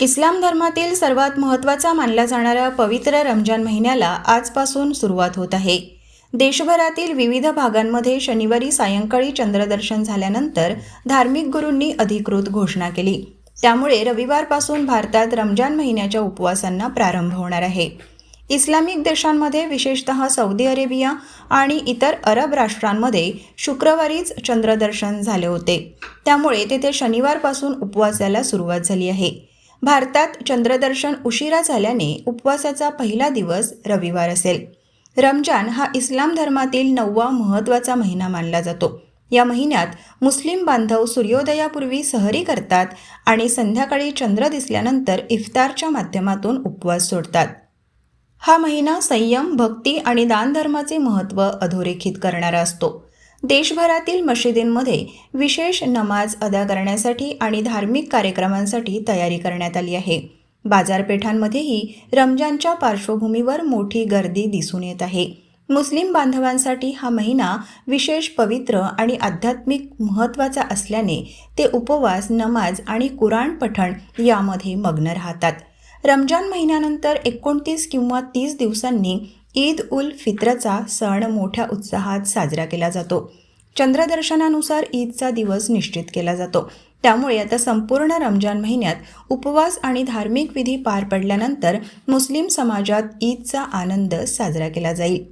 इस्लाम धर्मातील सर्वात महत्त्वाचा मानला जाणाऱ्या पवित्र रमजान महिन्याला आजपासून सुरुवात होत आहे. देशभरातील विविध भागांमध्ये शनिवारी सायंकाळी चंद्रदर्शन झाल्यानंतर धार्मिक गुरूंनी अधिकृत घोषणा केली. त्यामुळे रविवारपासून भारतात रमजान महिन्याच्या उपवासांना प्रारंभ होणार आहे. इस्लामिक देशांमध्ये विशेषतः सौदी अरेबिया आणि इतर अरब राष्ट्रांमध्ये शुक्रवारीच चंद्रदर्शन झाले होते. त्यामुळे तेथे शनिवारपासून उपवासाला सुरुवात झाली आहे. भारतात चंद्रदर्शन उशिरा झाल्याने उपवासाचा पहिला दिवस रविवार असेल. रमजान हा इस्लाम धर्मातील नववा महत्त्वाचा महिना मानला जातो. या महिन्यात मुस्लिम बांधव सूर्योदयापूर्वी सहरी करतात आणि संध्याकाळी चंद्र दिसल्यानंतर इफ्तारच्या माध्यमातून उपवास सोडतात. हा महिना संयम भक्ती आणि दानधर्माचे महत्त्व अधोरेखित करणारा असतो. देशभरातील मशिदींमध्ये विशेष नमाज अदा करण्यासाठी आणि धार्मिक कार्यक्रमांसाठी तयारी करण्यात आली आहे. बाजारपेठांमध्येही रमजानच्या पार्श्वभूमीवर मोठी गर्दी दिसून येत आहे. मुस्लिम बांधवांसाठी हा महिना विशेष पवित्र आणि आध्यात्मिक महत्त्वाचा असल्याने ते उपवास नमाज आणि कुराण पठण यामध्ये मग्न राहतात. रमजान महिन्यानंतर एकोणतीस किंवा तीस दिवसांनी ईद उल फित्रचा सण मोठ्या उत्साहात साजरा केला जातो. चंद्रदर्शनानुसार ईदचा दिवस निश्चित केला जातो. त्यामुळे आता संपूर्ण रमजान महिन्यात उपवास आणि धार्मिक विधी पार पडल्यानंतर मुस्लिम समाजात ईदचा आनंद साजरा केला जाईल.